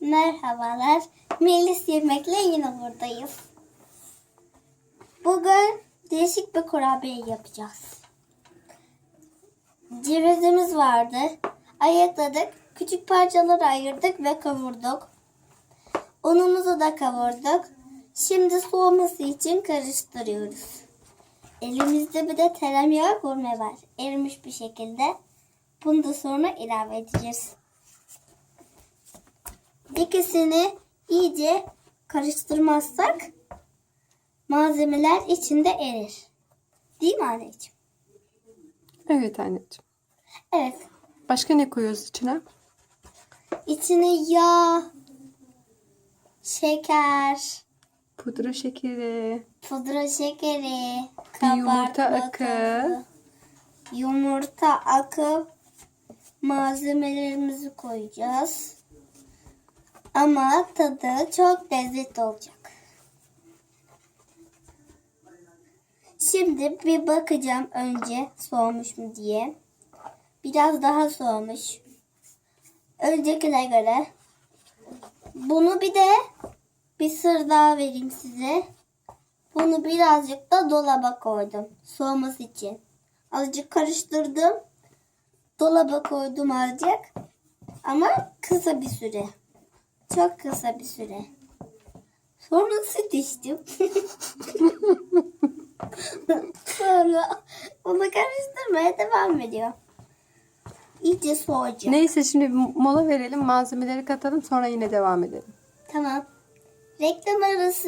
Merhabalar. Melis Yemek'le yine buradayız. Bugün değişik bir kurabiye yapacağız. Cevizimiz vardı. Ayıkladık. Küçük parçalara ayırdık ve kavurduk. Unumuzu da kavurduk. Şimdi soğuması için karıştırıyoruz. Elimizde bir de tereyağı gurme var. Erimiş bir şekilde. Bunu da sonra ilave edeceğiz. İkisini iyice karıştırmazsak malzemeler içinde erir. Değil mi anneciğim? Evet anneciğim. Evet. Başka ne koyuyoruz içine? İçine yağ, şeker, Pudra şekeri. pudra şekeri, Bir yumurta akı. yumurta akı malzemelerimizi koyacağız. Ama tadı çok lezzetli olacak. Şimdi bir bakacağım önce soğumuş mu diye. Biraz daha soğumuş. Öncekine göre. Bunu bir de bir sır daha vereyim size. Bunu birazcık da dolaba koydum. Soğuması için. Azıcık karıştırdım. Dolaba koydum azıcık. Ama kısa bir süre. Çok kısa bir süre. Sonra süt içtim. Sonra onu karıştırmaya devam ediyor. İyice soğuyacak. Neyse şimdi bir mola verelim. Malzemeleri katalım sonra yine devam edelim. Tamam. Reklam arası.